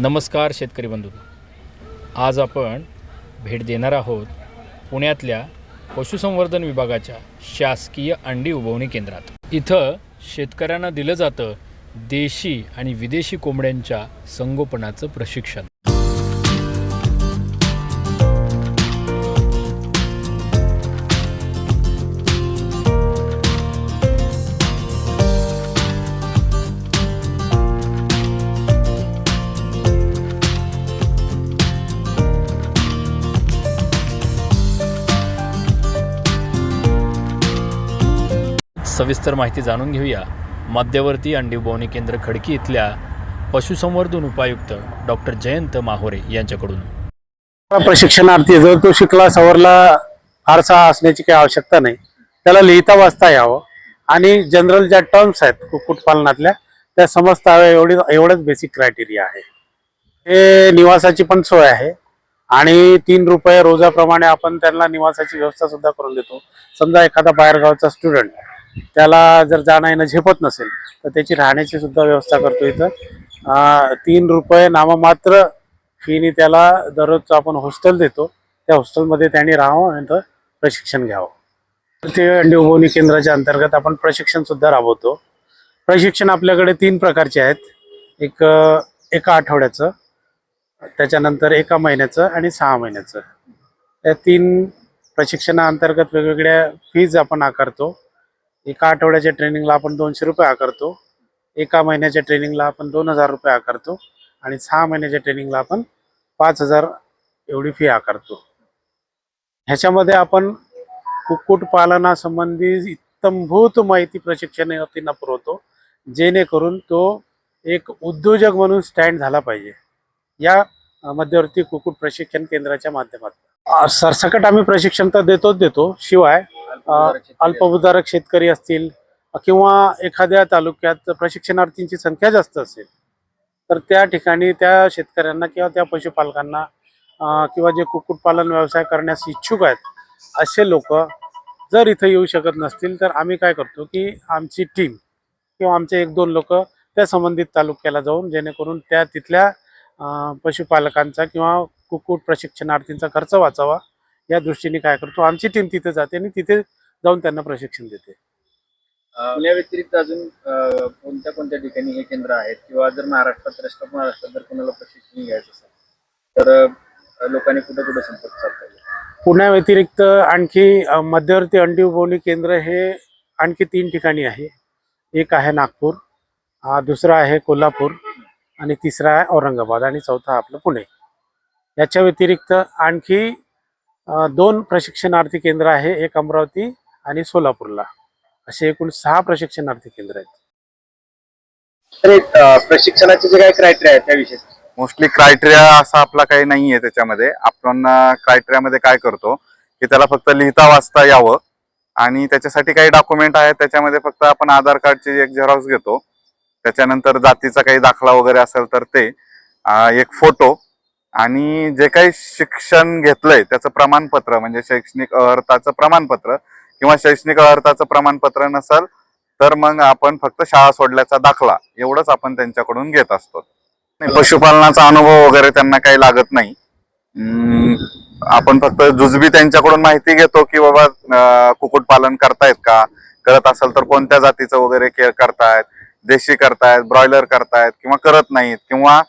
नमस्कार शेतकरी बंधू. आज आपण भेट देणार आहोत पुण्यातल्या पशुसंवर्धन विभागाच्या शासकीय अंडी उबवणी केंद्रात. इथं शेतकऱ्यांना दिलं जातं देशी आणि विदेशी कोंबड्यांच्या संगोपनाचं प्रशिक्षण. सविस्तर माहिती जाणून घेऊया. मध्यवर्ती अंडी उबवणी केंद्र खडकी इथल्या पशुसंवर्धन उपायुक्त डॉक्टर जयंत माहोरे यांच्याकडून. प्रशिक्षणार्थी जर तो शिकला सवरला फारसा असण्याची काही आवश्यकता नाही. त्याला लिहिता वाचता यावं. आणि जनरल ज्या टर्म्स आहेत कुक्कुटपालनातल्या त्या समजता हव्या एवढी एवढंच बेसिक क्रायटेरिया आहे. हे निवासाची पण सोय आहे. आणि तीन रुपये रोजाप्रमाणे आपण त्यांना निवासाची व्यवस्था सुद्धा करून देतो. समजा एखादा बाहेरगावचा स्टुडंट त्याला जर जाणं येणं झेपत नसेल तर त्याची राहण्याची सुद्धा व्यवस्था करतो इथं. तीन रुपये नाममात्र फीने त्याला दररोजचं आपण हॉस्टेल देतो. त्या हॉस्टेलमध्ये त्यांनी राहावं आणि प्रशिक्षण घ्यावं. ते अंडी उबवणी केंद्राच्या अंतर्गत आपण प्रशिक्षण सुद्धा राबवतो. प्रशिक्षण आपल्याकडे तीन प्रकारचे आहेत. एक एका आठवड्याचं त्याच्यानंतर एका महिन्याचं आणि सहा महिन्याचं. या तीन प्रशिक्षणाअंतर्गत वेगवेगळ्या फीज आपण आकारतो. एका आठवड्याच्या ट्रेनिंगला आपण दोनशे रुपये आकारतो. एका महिन्याच्या ट्रेनिंगला आपण दोन हजार रुपये आकारतो. आणि सहा महिन्याच्या ट्रेनिंगला आपण पाच हजार एवढी फी आकारतो. ह्याच्यामध्ये आपण कुक्कुटपालनासंबंधी इत्तमभूत माहिती प्रशिक्षणार्थींना पुरवतो. जेणेकरून तो एक उद्योजक म्हणून स्टँड झाला पाहिजे. या मध्यवर्ती कुक्कुट प्रशिक्षण केंद्राच्या माध्यमातून. सरसकट आम्ही प्रशिक्षण तर देतोच देतो. शिवाय अल्पभूधारक शेतकरी असतील किंवा एखाद्या तालुक्यात प्रशिक्षणार्थींची संख्या जास्त असेल तर त्या ठिकाणी त्या शेतकऱ्यांना किंवा त्या पशुपालकांना किंवा जे कुक्कुटपालन व्यवसाय करण्यास इच्छुक आहेत असे लोक जर इथं येऊ शकत नसतील तर आम्ही काय करतो की आमची टीम किंवा आमचे एक दोन लोक त्या संबंधित तालुक्याला जाऊन जेणेकरून त्या तिथल्या पशुपालकांचा किंवा कुक्कुट प्रशिक्षणार्थींचा खर्च वाचावा. या दृष्टीने काय करतो? आमची टीम तिथे जाते आणि तिथे जाऊन त्यांना प्रशिक्षण देते. पुण्या व्यतिरिक्त अजून अ, कोणत्या कोणत्या ठिकाणी हे केंद्र आहेत? किंवा जर महाराष्ट्रात रेस्ट ऑफ महाराष्ट्रात जर कोणाला प्रशिक्षण घ्यायचं असेल तर अ, लोकांनी कुठे कुठे संपर्क साधता येईल? पुण्या व्यतिरिक्त आणखी अ, मध्यवर्ती अंडी उबवणी केंद्र हे आणखी तीन ठिकाणी आहे. एक आहे नागपूर अ, दुसरा आहे कोल्हापूर आणि तिसरा आहे औरंगाबाद आणि चौथा आपलं पुणे. याच्या व्यतिरिक्त आणखी दोन प्रशिक्षणार्थी केंद्र आहे एक अमरावती आणि सोलापूरला. असे एकूण सहा प्रशिक्षणार्थी केंद्र आहेत. प्रशिक्षणाचे जे काही क्रायटेरिया आहेत त्याविषयी मोस्टली क्रायटेरिया असा आपला काही नाहीये त्याच्यामध्ये. आपण क्रायटेरियामध्ये काय करतो की त्याला फक्त लिहिता वाचता यावं आणि त्याच्यासाठी काही डॉक्युमेंट आहेत त्याच्यामध्ये फक्त आपण आधार कार्डची एक झेरॉक्स घेतो. त्याच्यानंतर जातीचा काही दाखला वगैरे असेल तर ते एक फोटो आणि जे काही शिक्षण घेतलंय त्याचं प्रमाणपत्र म्हणजे शैक्षणिक अर्हताचं प्रमाणपत्र किंवा शैक्षणिक अर्हताचं प्रमाणपत्र नसेल तर मग आपण फक्त शाळा सोडल्याचा दाखला एवढंच आपण त्यांच्याकडून घेत असतो. पशुपालनाचा अनुभव वगैरे त्यांना काही लागत नाही. आपण फक्त जुजबी त्यांच्याकडून माहिती घेतो की बाबा अं, कुक्कुटपालन करतायत का? करत असेल तर कोणत्या जातीचं वगैरे करतायत? देशी करतायत ब्रॉयलर करतायत किंवा करत नाहीत किंवा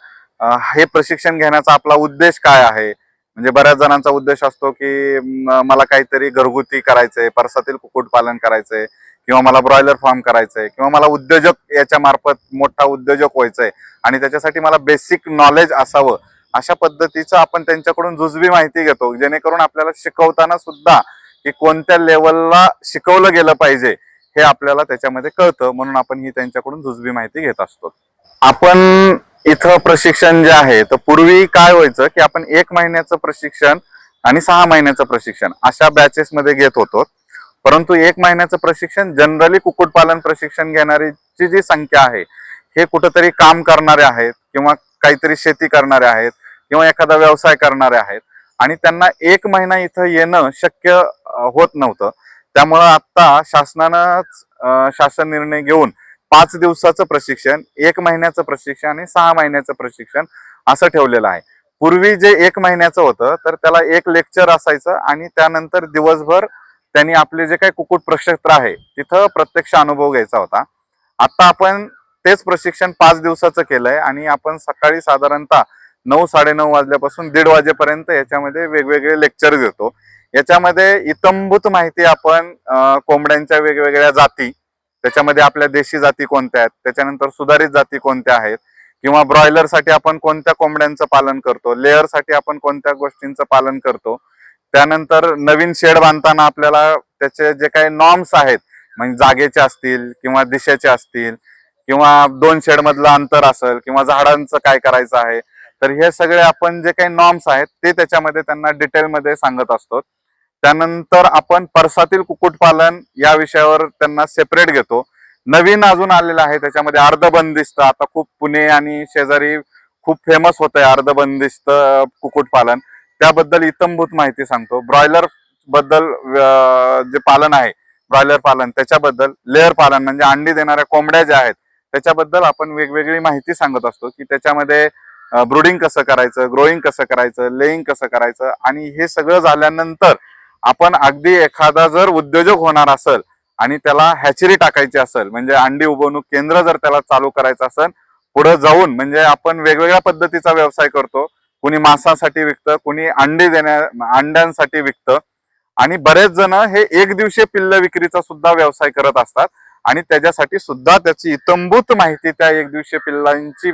हे प्रशिक्षण घेण्याचा आपला उद्देश काय आहे? म्हणजे बऱ्याच जणांचा उद्देश असतो की मला काहीतरी घरगुती करायचंय परसातील कुक्कुटपालन करायचंय किंवा मला ब्रॉयलर फार्म करायचंय किंवा मला उद्योजक याच्या मार्फत मोठा उद्योजक व्हायचंय आणि त्याच्यासाठी मला बेसिक नॉलेज असावं अशा पद्धतीचं आपण त्यांच्याकडून जुजबी माहिती घेतो जेणेकरून आपल्याला शिकवताना सुद्धा की कोणत्या लेवलला शिकवलं गेलं पाहिजे हे आपल्याला त्याच्यामध्ये कळतं म्हणून आपण ही त्यांच्याकडून जुजबी माहिती घेत असतो. आपण इथं प्रशिक्षण जे आहे तर पूर्वी काय व्हायचं की आपण एक महिन्याचं प्रशिक्षण आणि सहा महिन्याचं प्रशिक्षण अशा बॅचेस मध्ये घेत होतो. परंतु एक महिन्याचं प्रशिक्षण जनरली कुक्कुटपालन प्रशिक्षण घेणारीची जी संख्या आहे हे कुठंतरी काम करणारे आहेत किंवा काहीतरी शेती करणारे आहेत किंवा एखादा व्यवसाय करणारे आहेत आणि त्यांना एक महिना इथं येणं शक्य होत नव्हतं. त्यामुळं आता शासनानंच शासन निर्णय घेऊन पाच दिवसाचं प्रशिक्षण एक महिन्याचं प्रशिक्षण आणि सहा महिन्याचं प्रशिक्षण असं ठेवलेलं आहे. पूर्वी जे एक महिन्याचं होतं तर त्याला एक लेक्चर असायचं आणि त्यानंतर दिवसभर त्यांनी आपले जे काही कुक्कुट प्रक्षेत्र आहे तिथं प्रत्यक्ष अनुभव घ्यायचा होता. आता आपण तेच प्रशिक्षण पाच दिवसाचं केलंय आणि आपण सकाळी साधारणतः नऊ साडेनऊ वाजल्यापासून दीड वाजेपर्यंत याच्यामध्ये वेगवेगळे लेक्चर देतो याच्यामध्ये इतंभूत माहिती आपण कोंबड्यांच्या वेगवेगळ्या जाती त्याच्यामध्ये आपल्या देशी जाती कोणत्या आहेत? त्याच्यानंतर सुधारित जाती कोणत्या आहेत? किंवा ब्रॉयलरसाठी आपण कोणत्या कोंबड्यांचं पालन करतो? लेअरसाठी आपण कोणत्या गोष्टींचं पालन करतो? त्यानंतर नवीन शेड बांधताना आपल्याला त्याचे जे काही नॉर्म्स आहेत म्हणजे जागेचे असतील किंवा दिशेचे असतील किंवा दोन शेड मधलं अंतर असेल किंवा झाडांचं काय करायचं आहे तर हे सगळे आपण जे काही नॉर्म्स आहेत ते त्याच्यामध्ये त्यांना डिटेलमध्ये सांगत असतो. त्यानंतर आपण परसातील कुक्कुटपालन या विषयावर त्यांना सेपरेट घेतो. नवीन अजून आलेलं आहे त्याच्यामध्ये अर्धबंदिस्त आता खूप पुणे आणि शेजारी खूप फेमस होत आहे अर्धबंदिस्त कुक्कुटपालन. त्याबद्दल इतंभूत माहिती सांगतो. ब्रॉयलरबद्दल जे पालन आहे ब्रॉयलर पालन त्याच्याबद्दल लेअर पालन म्हणजे अंडी देणाऱ्या कोंबड्या ज्या आहेत त्याच्याबद्दल आपण वेगवेगळी माहिती सांगत असतो की त्याच्यामध्ये ब्रुडिंग कसं करायचं ग्रोईंग कसं करायचं लेईंग कसं करायचं आणि हे सगळं झाल्यानंतर आपण अगदी एखादा जर उद्योजक होणार असेल आणि त्याला हॅचरी टाकायची असेल म्हणजे अंडी उभवणूक केंद्र जर त्याला चालू करायचं असेल पुढे जाऊन म्हणजे आपण वेगवेगळ्या पद्धतीचा व्यवसाय करतो. कुणी मांसासाठी विकतं कुणी अंडी देण्या अंड्यांसाठी विकतं. आणि बरेच जण हे एक दिवशी पिल्ल विक्रीचा सुद्धा व्यवसाय करत असतात. आणि त्याच्यासाठी सुद्धा त्याची इतंभूत माहिती त्या एक दिवशी पिल्लांची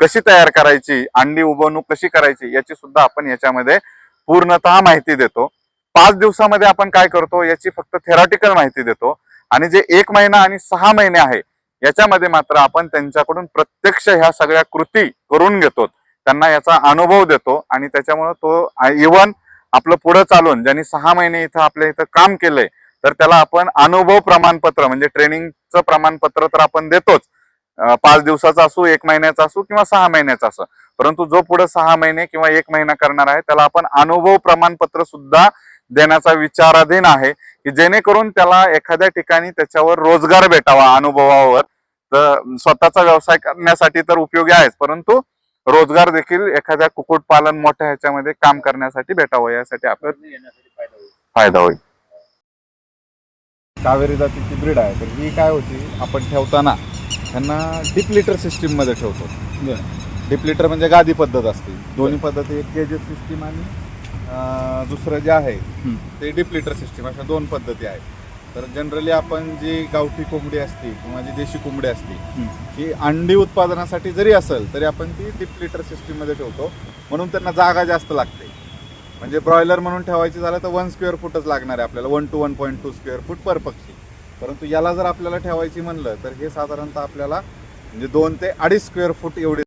कशी तयार करायची अंडी उभवणूक कशी करायची याची सुद्धा आपण याच्यामध्ये पूर्णतः माहिती देतो. पाच दिवसामध्ये आपण काय करतो याची फक्त थेरॉटिकल माहिती देतो. आणि जे एक महिना आणि सहा महिने आहे याच्यामध्ये मात्र आपण त्यांच्याकडून प्रत्यक्ष ह्या सगळ्या कृती करून घेतो. त्यांना याचा अनुभव देतो आणि त्याच्यामुळे तो इवन आपलं पुढं चालून ज्यांनी सहा महिने इथं आपल्या इथं काम केलंय तर त्याला आपण अनुभव प्रमाणपत्र म्हणजे ट्रेनिंगचं प्रमाणपत्र तर आपण देतोच. पाच दिवसाचं असू एक महिन्याचा असू किंवा सहा महिन्याचा असू. परंतु जो पुढे सहा महिने किंवा एक महिना करणार आहे त्याला आपण अनुभव प्रमाणपत्र सुद्धा देण्याचा विचाराधीन आहे की जेणेकरून त्याला एखाद्या ठिकाणी त्याच्यावर रोजगार भेटावा अनुभवावर. तर स्वतःचा व्यवसाय करण्यासाठी तर उपयोगी आहेच परंतु रोजगार देखील एखाद्या कुक्कुटपालन मोठ्या ह्याच्यामध्ये काम करण्यासाठी भेटावं यासाठी आपला येण्यासाठी फायदा होईल. कावेरी जातीची ब्रीड आहे. तर ही काय होती? आपण ठेवताना त्यांना डिप लिटर सिस्टीममध्ये ठेवतो. डिप लिटर म्हणजे गादी पद्धत असते. दोन्ही पद्धती एक केजेस सिस्टीम आणि दुसरं जे आहे ते डिप लिटर सिस्टीम अशा दोन पद्धती आहेत. तर जनरली आपण जी गावठी कोंबडी असते किंवा जी देशी कोंबडी असते ही अंडी उत्पादनासाठी जरी असेल तरी आपण ती डिप लिटर सिस्टीममध्ये ठेवतो. म्हणून त्यांना जागा जास्त लागते. म्हणजे ब्रॉयलर म्हणून ठेवायची झालं तर वन स्क्वेअर फूटच लागणार आहे आपल्याला one two one point two square foot per पक्षी. परंतु याला जर आपल्याला ठेवायची म्हणलं तर हे साधारणतः आपल्याला म्हणजे दोन ते अडीच स्क्वेअर फूट एवढी